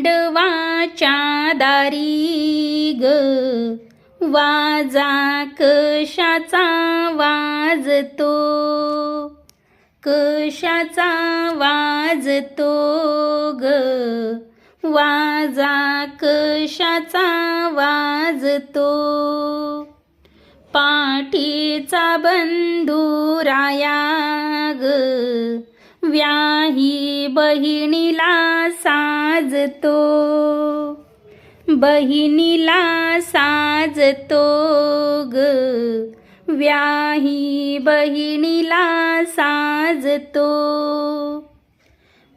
मांडवाच्या दारी ग. वाजा कशाचा वाजतो? कशाचा वाजतो ग? वाजा कशाचा वाजतो? पाठीचा बंधुराया ग. व्याही बहिणीला साजतो. बहिणीला साजतो ग. व्याही बहिणीला साजतो.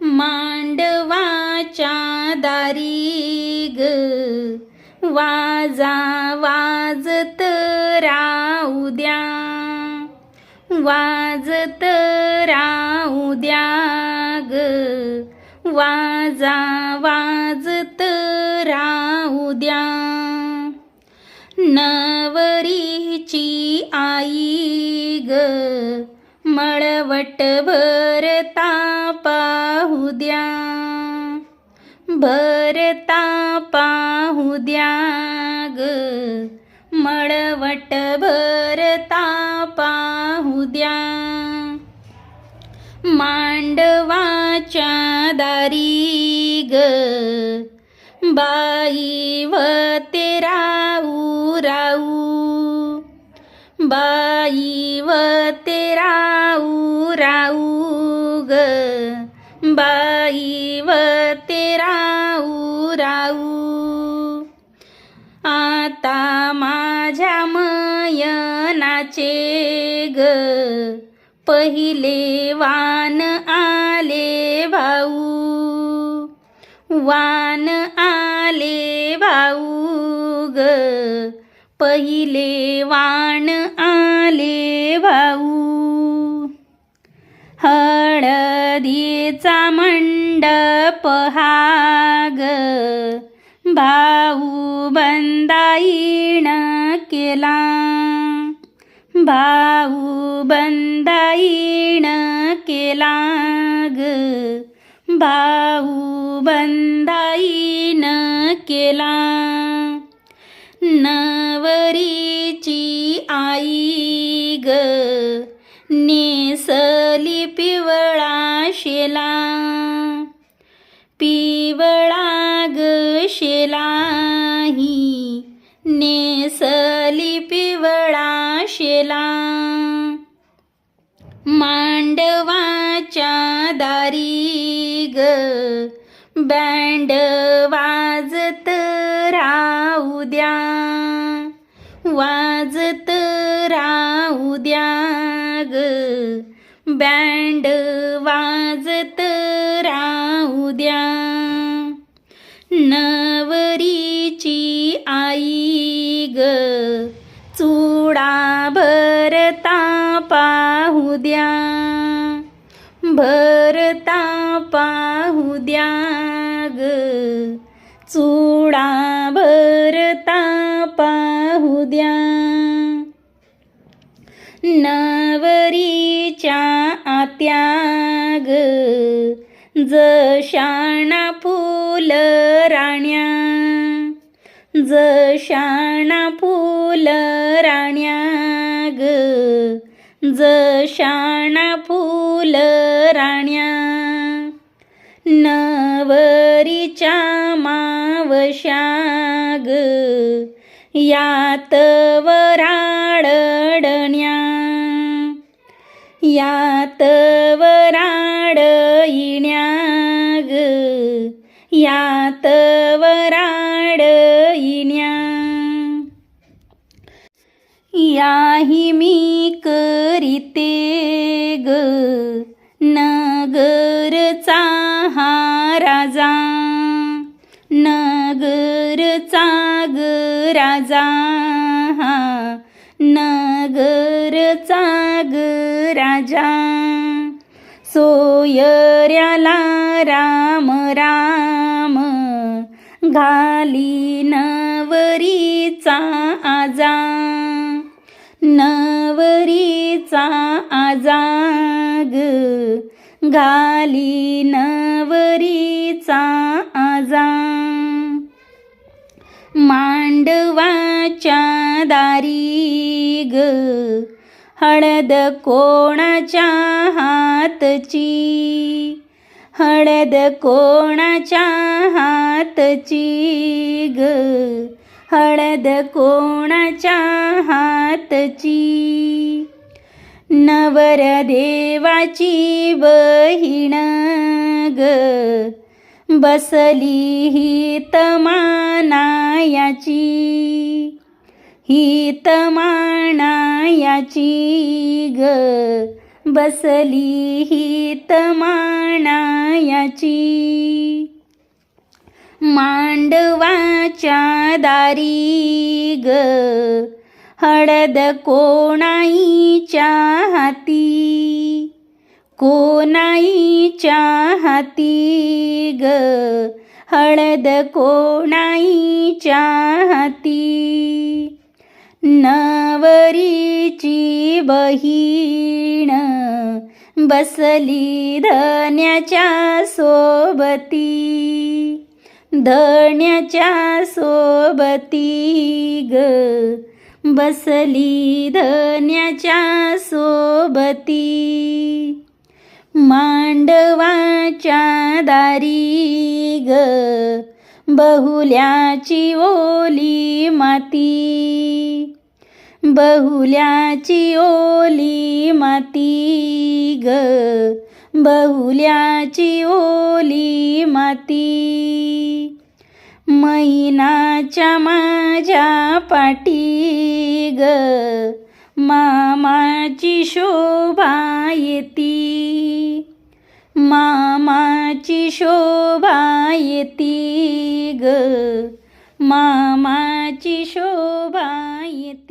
मांडवाच्या दारी ग. वाजा वाजत राहू द्या. वाजत राहू द्या ग वाजा वाजत राहू द्या. नवरीची आई ग मळवट भरता पाहू द्या. भरता पाहू द्या ग मळवट भरता मांडवाच्या दारी ग. बाई व ते राऊ राऊ बाई व ते राऊ राऊ ग. बाई व ते राऊ राऊ आता माझ्या मयनाचे ग. पहिले वान आले भाऊ. वान आले भाऊ ग. पहिले वाण आले भाऊ. हळदीचा मंडप हा भाऊ बंदाईण केला. भाऊ बंदाईण केला ग भाऊ बंदाईन केला नवरीची आई ग नेसली पिवळा शेला पिवळा ग शेला ही नेसली पिवळा गेला मांडवाच्या दारी ग. बँड वाजत राहू द्या. वाजत राहू द्या ग. बँड वाजत राहू द्या. न भरता पाहू द्या ग चुडा भरता पाहू द्या. नवरीच्या आत्या ग जशाणा फुल राण्या. जशाणा फुल राण्या ग. जशाणा फुल राण्या नवरीच्या मावशाग ग यात वराडण्या यात वराड इण्या ग यात वरा नाही मी करीते ग. नगरचा हा राजा. नगरचा ग राजा हा. नगरचा ग राजा. सोयऱ्याला राम राम. घाली नवरीचा आजा. जाग घाली नवरीचा आजा मांडवाच्या दारी ग हळद कोणाच्या हातची? हळद कोणाच्या हातची ग? हळद कोणाच्या हातची? नवरदेवाची बहीण ग. बसली ही तमानायाची ही तमानायाची ग. बसली ही तमानायाची मांडवाच्या दारी ग. हळद कोणाईच्या हाती कोणाईच्या हाती ग? हळद कोणाईच्या हाती नवरीची बहीण बसली धन्याच्या सोबती. धन्याच्या सोबती ग. बसली धन्याच्या सोबती. मांडवाच्या दारी ग बहुल्याची ओली माती. बहुल्याची ओली माती ग बहुल्याची ओली माती. मैनाच्या माझ्या पाठी ग. मामाची शोभा येती. मामाची शोभा येती ग. मामाची शोभा येती.